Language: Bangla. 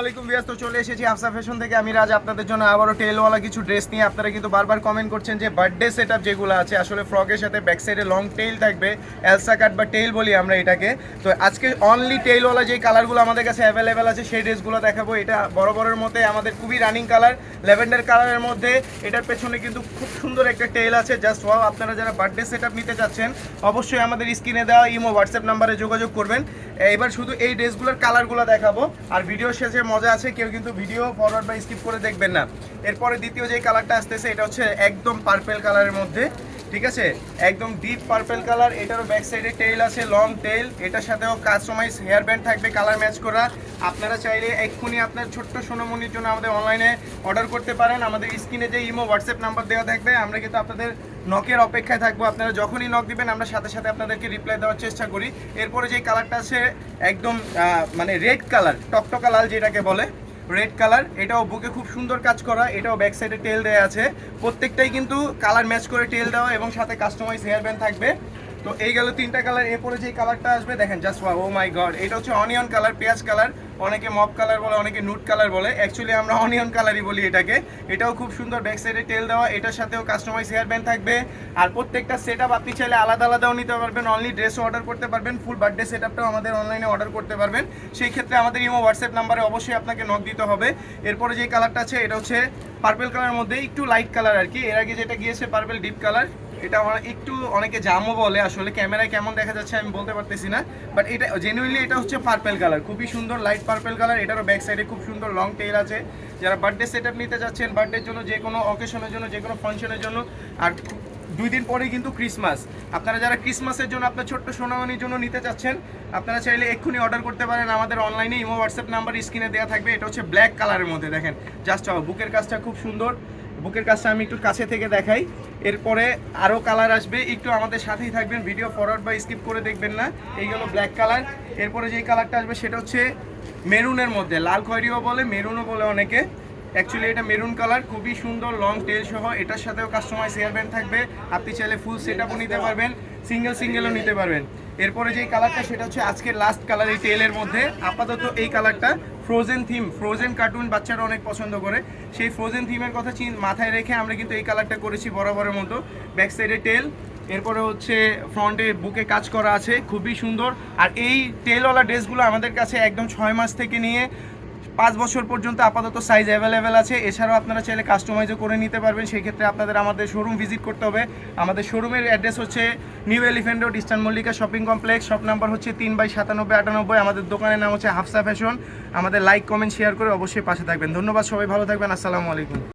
আলাইকুম বিয়াস তো চলে এসেছি আফসা ফ্যাশন থেকে। আমি রাজ, আপনাদের জন্য আবারও টেলওয়ালা কিছু ড্রেস নিয়ে। আপনারা কিন্তু বারবার কমেন্ট করছেন যে বার্থডে সেট আপ যেগুলো আছে, আসলে ফ্রকের সাথে ব্যাক সাইডে লং টেইল থাকবে এলসা কাট বা টেইল বলি আমরা এটাকে। তো আজকে অনলি টেইলওয়ালা যে কালারগুলো আমাদের কাছে অ্যাভেলেবেল আছে, সেই ড্রেসগুলো দেখাবো। এটা বড় বড়ের মধ্যে আমাদের খুবই রানিং কালার ল্যাভেন্ডার কালারের মধ্যে। এটার পেছনে কিন্তু খুব সুন্দর একটা টেইল আছে। জাস্ট ওয়াও আপনারা যারা বার্থডে সেট আপ নিতে চাচ্ছেন, অবশ্যই আমাদের স্ক্রিনে দেওয়া ইমো হোয়াটসঅ্যাপ নাম্বারে যোগাযোগ করবেন। এবার শুধু এই ড্রেসগুলোর কালারগুলো দেখাবো। আর ভিডিও শেষে মজা আছে, কেউ কিন্তু ভিডিও ফরওয়ার্ড বা স্কিপ করে দেখবেন না। এরপরে দ্বিতীয় যে কালারটা আসতেছে, এটা হচ্ছে একদম পার্পেল কালারের মধ্যে। ঠিক আছে? একদম ডিপ পার্পেল কালার এটারও ব্যাক সাইডে টেইল আছে লং টেইল এটার সাথেও কাস্টমাইজ হেয়ার ব্যান্ড থাকবে কালার ম্যাচ করা। আপনারা চাইলে এক্ষুনি আপনার ছোট্ট সোনামণির জন্য আমাদের অনলাইনে অর্ডার করতে পারেন। আমাদের স্ক্রিনে যে ইমো হোয়াটসঅ্যাপ নাম্বার দেওয়া থাকবে, আমরা কিন্তু আপনাদের নকের অপেক্ষায় থাকব। আপনারা যখনই নক দিবেন, আমরা সাথে সাথে আপনাদেরকে রিপ্লাই দেওয়ার চেষ্টা করি। এরপরে যে কালারটা আছে, একদম মানে রেড কালার টকটকা লাল যেটাকে বলে রেড কালার এটাও বুকে খুব সুন্দর কাজ করা, এটাও ব্যাক সাইডে টেল দেওয়া আছে। প্রত্যেকটাই কিন্তু কালার ম্যাচ করে টেল দেওয়া এবং সাথে কাস্টমাইজ হেয়ার ব্যান্ড থাকবে। তো এই গেল তিনটা কালার এরপরে যে কালারটা আসবে, দেখেন জাস্ট ও মাই গড এটা হচ্ছে অনিয়ন কালার পেঁয়াজ কালার অনেকে মপ কালার বলে, অনেকে নুট কালার বলে। অ্যাকচুয়ালি আমরা অনিয়ন কালারই বলি এটাকে। এটাও খুব সুন্দর ব্যাক সাইডে টেল দেওয়া, এটার সাথেও কাস্টমাইজ হেয়ার ব্যান্ড থাকবে। আর প্রত্যেকটা সেট আপ আপনি চাইলে আলাদা আলাদাও নিতে পারবেন অনলি ড্রেসও অর্ডার করতে পারবেন ফুল বার্থডে সেট আপটাও আমাদের অনলাইনে অর্ডার করতে পারবেন। সেই ক্ষেত্রে আমাদের ইমো হোয়াটসঅ্যাপ নাম্বারে অবশ্যই আপনাকে নক দিতে হবে। এরপরে যে কালারটা আছে, এটা হচ্ছে পার্পেল কালার মধ্যে একটু লাইট কালার আর কি। এর আগে যেটা গিয়েছে পার্পেল ডিপ কালার এটা একটু অনেকে জামও বলে, আসলে ক্যামেরায় কেমন দেখা যাচ্ছে আমি বলতে পারতেছি না বাট এটা জেনুইনলি এটা হচ্ছে পার্পেল কালার খুবই সুন্দর লাইট পার্পেল কালার এটারও ব্যাক সাইডে খুব সুন্দর লং টেল আছে। যারা বার্থডে সেট নিতে যাচ্ছেন বার্থডের জন্য যে কোনো অকেশনের জন্য, যে কোনো ফাংশনের জন্য, আর দুই দিন পরেই কিন্তু ক্রিসমাস আপনারা যারা ক্রিসমাসের জন্য আপনার ছোট্ট সোনামণির জন্য নিতে চাচ্ছেন আপনারা চাইলে এক্ষুনি অর্ডার করতে পারেন। আমাদের অনলাইনে ইমো হোয়াটসঅ্যাপ নাম্বার স্ক্রিনে দেওয়া থাকবে। এটা হচ্ছে ব্ল্যাক কালারের মধ্যে, দেখেন। জাস্ট বুকের কাজটা খুব সুন্দর। বুকের কাজটা আমি একটু কাছে থেকে দেখাই। এরপরে আরও কালার আসবে। একটু আমাদের সাথেই থাকবেন। ভিডিও ফরওয়ার্ড বা স্কিপ করে দেখবেন না। এই হলো ব্ল্যাক কালার এরপরে যেই কালারটা আসবে, সেটা হচ্ছে মেরুনের মধ্যে। লাল খয়েরিও বলে, মেরুনও বলে অনেকে। অ্যাকচুয়ালি এটা মেরুন কালার খুবই সুন্দর লং টেল সহ। এটার সাথেও কাস্টমাইজ হেয়ার ব্যান্ড থাকবে। আপনি চাইলে ফুল সেট আপও নিতে পারবেন। সিঙ্গেল সিঙ্গেলও নিতে পারবেন। এরপরে যেই কালারটা, সেটা হচ্ছে আজকের লাস্ট কালার এই টেলের মধ্যে। আপাতত এই কালারটা ফ্রোজেন থিম ফ্রোজেন কার্টুন বাচ্চারা অনেক পছন্দ করে। সেই ফ্রোজেন থিমের কথা মাথায় রেখে আমরা কিন্তু এই কালারটা করেছি বরাবরের মতো। ব্যাক সাইডে টেল এরপরে হচ্ছে ফ্রন্টে বুকে কাজ করা আছে, খুবই সুন্দর। আর এই টেলওয়ালা ড্রেসগুলো আমাদের কাছে একদম ছয় মাস থেকে নিয়ে পাঁচ বছর পর্যন্ত আপাতত সাইজ অ্যাভেলেবেল আছে। এছাড়াও আপনারা চাইলে কাস্টমাইজও করে নিতে পারবেন। সেই ক্ষেত্রে আপনাদের আমাদের শোরুম ভিজিট করতে হবে। আমাদের শোরুমের অ্যাড্রেস হচ্ছে new elephant road eastern Mallika shopping complex shop number হচ্ছে তিন বাই সাতানব্বই, আটানব্বই। আমাদের দোকানের নাম হচ্ছে হাফসা ফ্যাশন আমাদের লাইক কমেন্ট শেয়ার করে অবশ্যই পাশে থাকবেন। ধন্যবাদ সবাই, ভালো থাকবেন। আসসালামু আলাইকুম।